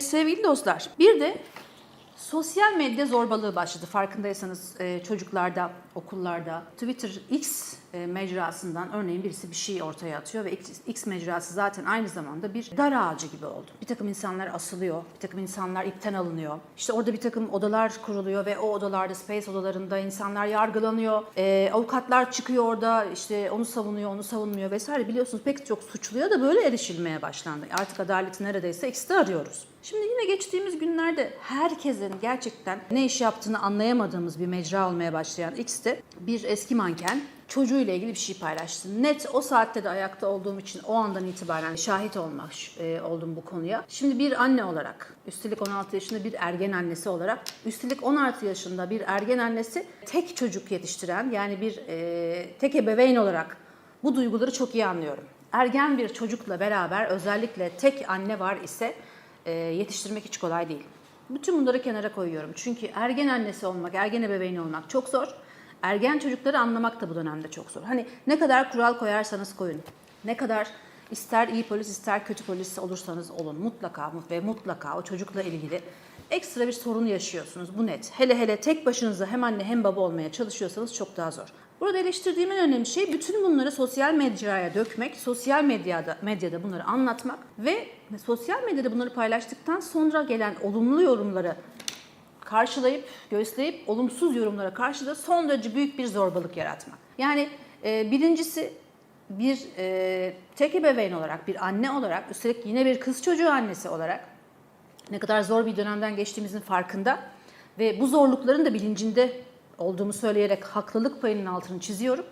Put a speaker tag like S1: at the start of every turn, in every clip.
S1: Şimdi sevgili dostlar bir de sosyal medya zorbalığı başladı farkındaysanız e, çocuklarda, okullarda. Twitter X e, mecrasından örneğin birisi bir şey ortaya atıyor ve X, mecrası zaten aynı zamanda bir dar ağacı gibi oldu. Bir takım insanlar asılıyor, bir takım insanlar ipten alınıyor. İşte orada bir takım odalar kuruluyor ve o odalarda, space odalarında insanlar yargılanıyor. E, avukatlar çıkıyor orada işte onu savunuyor, onu savunmuyor vesaire. Biliyorsunuz pek çok suçluya da böyle erişilmeye başlandı. Artık adaleti neredeyse X'te arıyoruz. Şimdi yine geçtiğimiz günlerde herkesin gerçekten ne iş yaptığını anlayamadığımız bir mecra olmaya başlayan X'te bir eski manken çocuğuyla ilgili bir şey paylaştı. Net o saatte de ayakta olduğum için o andan itibaren şahit olmak e, oldum bu konuya. Şimdi bir anne olarak, üstelik 16 yaşında bir ergen annesi olarak, üstelik 16 yaşında bir ergen annesi tek çocuk yetiştiren yani bir e, tek ebeveyn olarak bu duyguları çok iyi anlıyorum. Ergen bir çocukla beraber özellikle tek anne var ise e, yetiştirmek hiç kolay değil. Bütün bunları kenara koyuyorum. Çünkü ergen annesi olmak, ergen ebeveyni olmak çok zor. Ergen çocukları anlamak da bu dönemde çok zor. Hani ne kadar kural koyarsanız koyun, ne kadar ister iyi polis ister kötü polis olursanız olun mutlaka ve mutlaka o çocukla ilgili ekstra bir sorun yaşıyorsunuz. Bu net. Hele hele tek başınıza hem anne hem baba olmaya çalışıyorsanız çok daha zor. Burada eleştirdiğim en önemli şey bütün bunları sosyal mecraya dökmek, sosyal medyada medyada bunları anlatmak ve sosyal medyada bunları paylaştıktan sonra gelen olumlu yorumları karşılayıp, göğüsleyip olumsuz yorumlara karşı da son derece büyük bir zorbalık yaratmak. Yani e, birincisi bir e, tek ebeveyn olarak, bir anne olarak, üstelik yine bir kız çocuğu annesi olarak ne kadar zor bir dönemden geçtiğimizin farkında ve bu zorlukların da bilincinde olduğumu söyleyerek haklılık payının altını çiziyorum.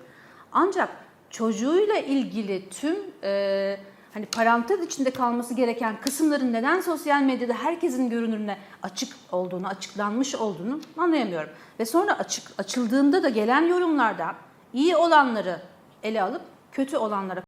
S1: Ancak çocuğuyla ilgili tüm e, hani parantez içinde kalması gereken kısımların neden sosyal medyada herkesin görünürüne açık olduğunu, açıklanmış olduğunu anlayamıyorum. Ve sonra açık açıldığında da gelen yorumlarda iyi olanları ele alıp kötü olanlara